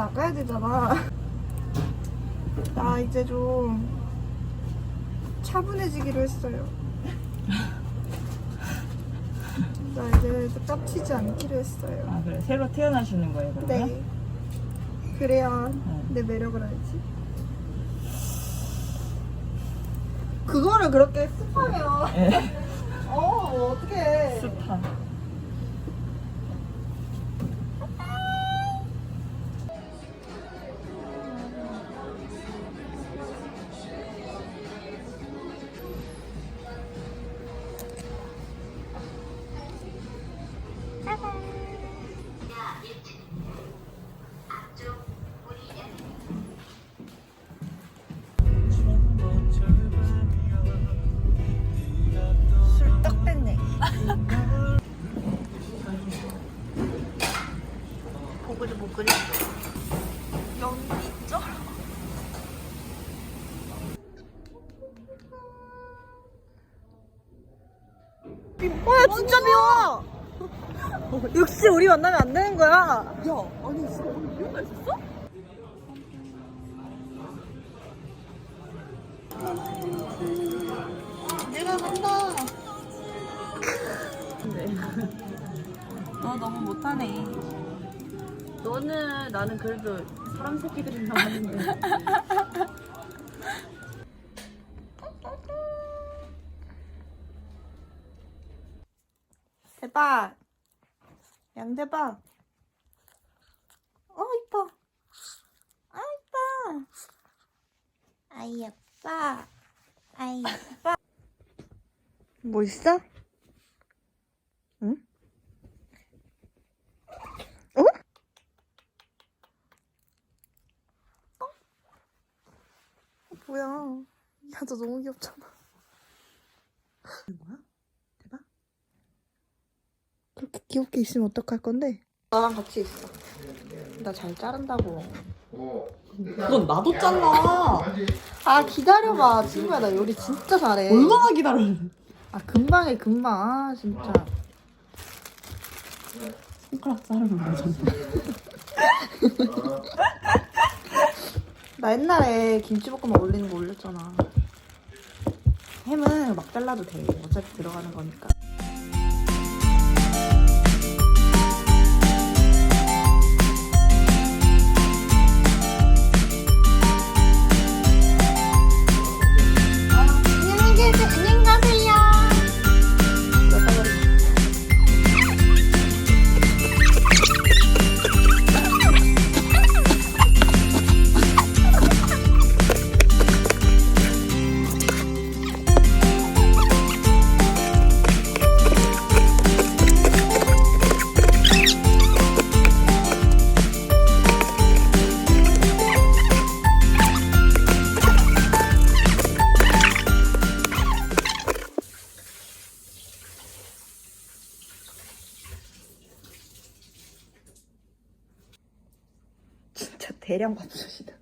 나 나가야 되잖아. 나 이제 좀 차분해지기로 했어요. 나 이제 깝치지 않기로 했어요. 아 그래 새로 태어나시는 거예요 그러면? 네. 그래야 어. 내 매력을 알지. 그거를 그렇게 습하면 예. 어 어떡해. 스파. 와 진짜 미워. 역시 우리 만나면 안 되는 거야. 야, 아니 진짜 오늘 미워가 있었어? 내가 간다. 너 너무 못하네. 너는 나는 그래도 사람 새끼들이랑 하는데. 대박. 양 대박. 어, 이뻐. 아, 이뻐. 아이, 예뻐. 아이, 예뻐. 뭐 있어? 응? 어? 어? 어, 뭐야. 야, 너 너무 귀엽잖아. 뭐야? 그렇게 귀엽게 있으면 어떡할 건데? 나랑 같이 있어. 나 잘 자른다고. 그건 나도 잘라. 아 기다려봐 친구야 나 요리 진짜 잘해. 얼마나 기다려? 아 금방에 금방 아 진짜. 손가락 자르면 되잖아. 나 옛날에 김치볶음밥 올리는 거 올렸잖아. 햄은 막 잘라도 돼. 어차피 들어가는 거니까. 대량 밥솥이다.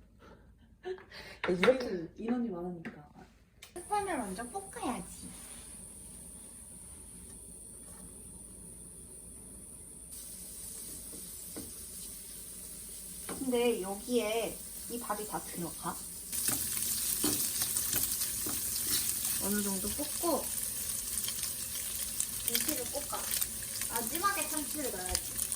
이렇게 인원이 많으니까. 스팸을 먼저 볶아야지. 근데 여기에 이 밥이 다 들어가? 어느 정도 볶고 김치를 볶아. 마지막에 참치를 넣어야지.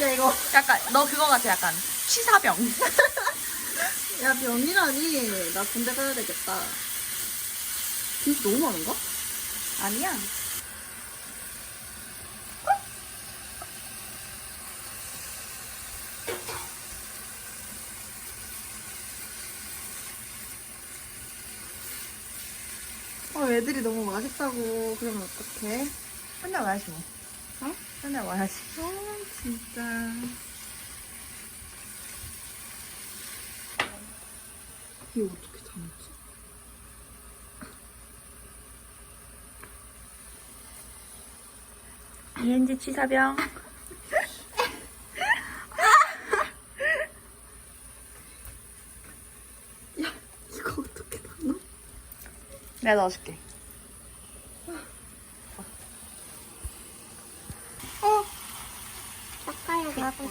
야 이거 약간 너 그거 같아 약간 취사병. 야 병이라니 나 군대 가야 되겠다. 김치 너무 많은가? 아니야. 어, 애들이 너무 맛있다고 그러면 어떡해? 한잔 와야지 뭐. 어? 한잔 와야지. 진짜 이게 어떻게 담지? 이은지 취사병 야 이거 어떻게 담아? 내가 넣어줄게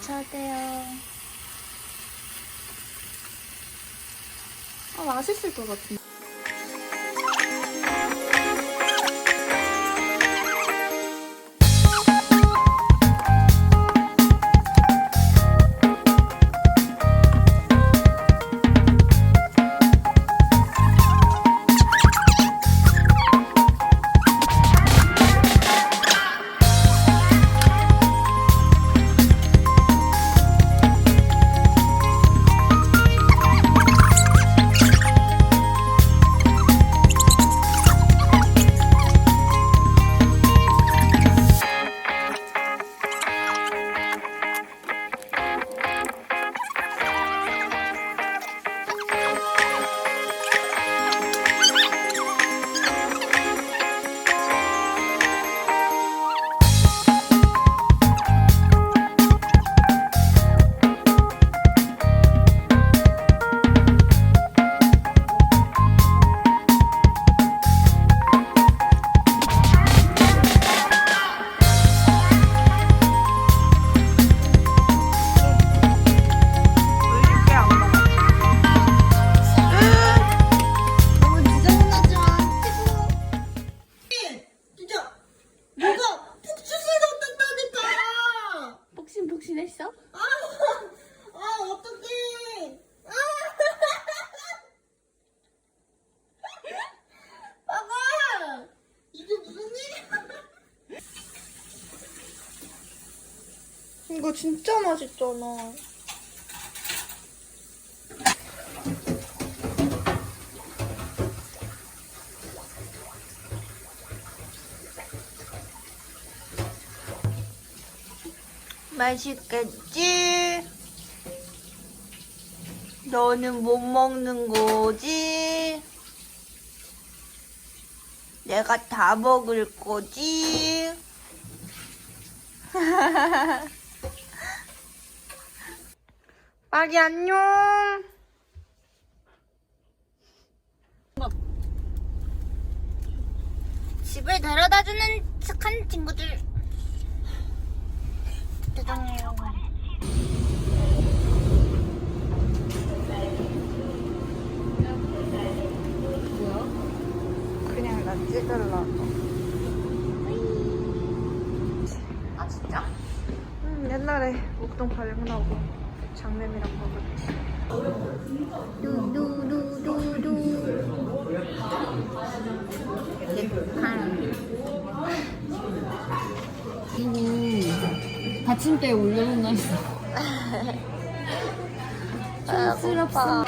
닦아야겠다. 쳐대요. 아, 맛있을 것 같은데. 이거 진짜 맛있잖아. 맛있겠지? 너는 못 먹는 거지? 내가 다 먹을 거지? 빨리 안녕. 집을 데려다주는 착한 친구들. 대단해요. 그냥 나 찍으려고. 아 진짜? 음, 옛날에 목동 발명나고 장nem이랑 먹었지. 받침대에 올려놓나 있어. 촌스럽다.